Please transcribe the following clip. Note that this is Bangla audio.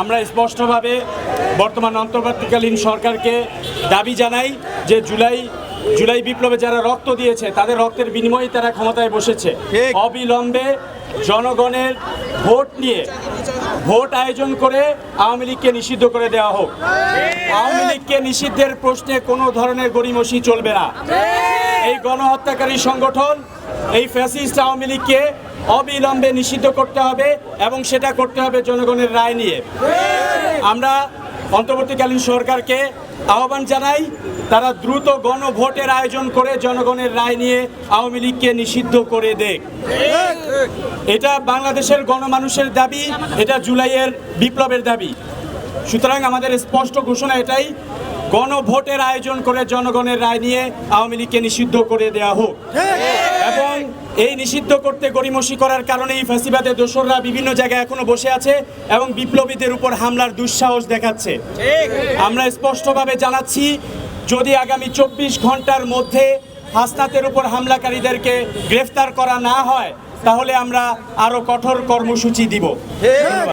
আমরা স্পষ্টভাবে বর্তমান অন্তর্বর্তীকালীন সরকারকে দাবি জানাই যে জুলাই জুলাই বিপ্লবে যারা রক্ত দিয়েছে তাদের রক্তের বিনিময়ে তারা ক্ষমতায় বসেছে। অবিলম্বে জনগণের ভোট নিয়ে ভোট আয়োজন করে আওয়ামী লীগকে নিষিদ্ধ করে দেওয়া হোক। আওয়ামী লীগকে নিষিদ্ধের প্রশ্নে কোনো ধরনের গড়িমসি চলবে না। এই গণহত্যাকারী সংগঠন এই ফ্যাসিস্ট আওয়ামী লীগকে অবিলম্বে নিষিদ্ধ করতে হবে এবং সেটা করতে হবে জনগণের রায় নিয়ে। আমরা অন্তর্বর্তীকালীন সরকারকে আহ্বান জানাই, তারা দ্রুত গণভোটের আয়োজন করে জনগণের রায় নিয়ে আওয়ামী লীগকে নিষিদ্ধ করে দেখ এটা বাংলাদেশের গণমানুষের দাবি, এটা জুলাইয়ের বিপ্লবের দাবি। সুতরাং আমাদের স্পষ্ট ঘোষণা এটাই, গণভোটের আয়োজন করে জনগণের রায় নিয়ে আওয়ামী লীগকে নিষিদ্ধ করে দেওয়া হোক। এই নিষিদ্ধ করতে গড়িমসি করার কারণে এই ফাঁসিবাদে দোসররা বিভিন্ন জায়গায় এখনও বসে আছে এবং বিপ্লবীদের উপর হামলার দুঃসাহস দেখাচ্ছে। আমরা স্পষ্টভাবে জানাচ্ছি যদি আগামী চব্বিশ ঘণ্টার মধ্যে হাসনাতের উপর হামলাকারীদেরকে গ্রেফতার করা না হয় তাহলে আমরা আরও কঠোর কর্মসূচি দিব।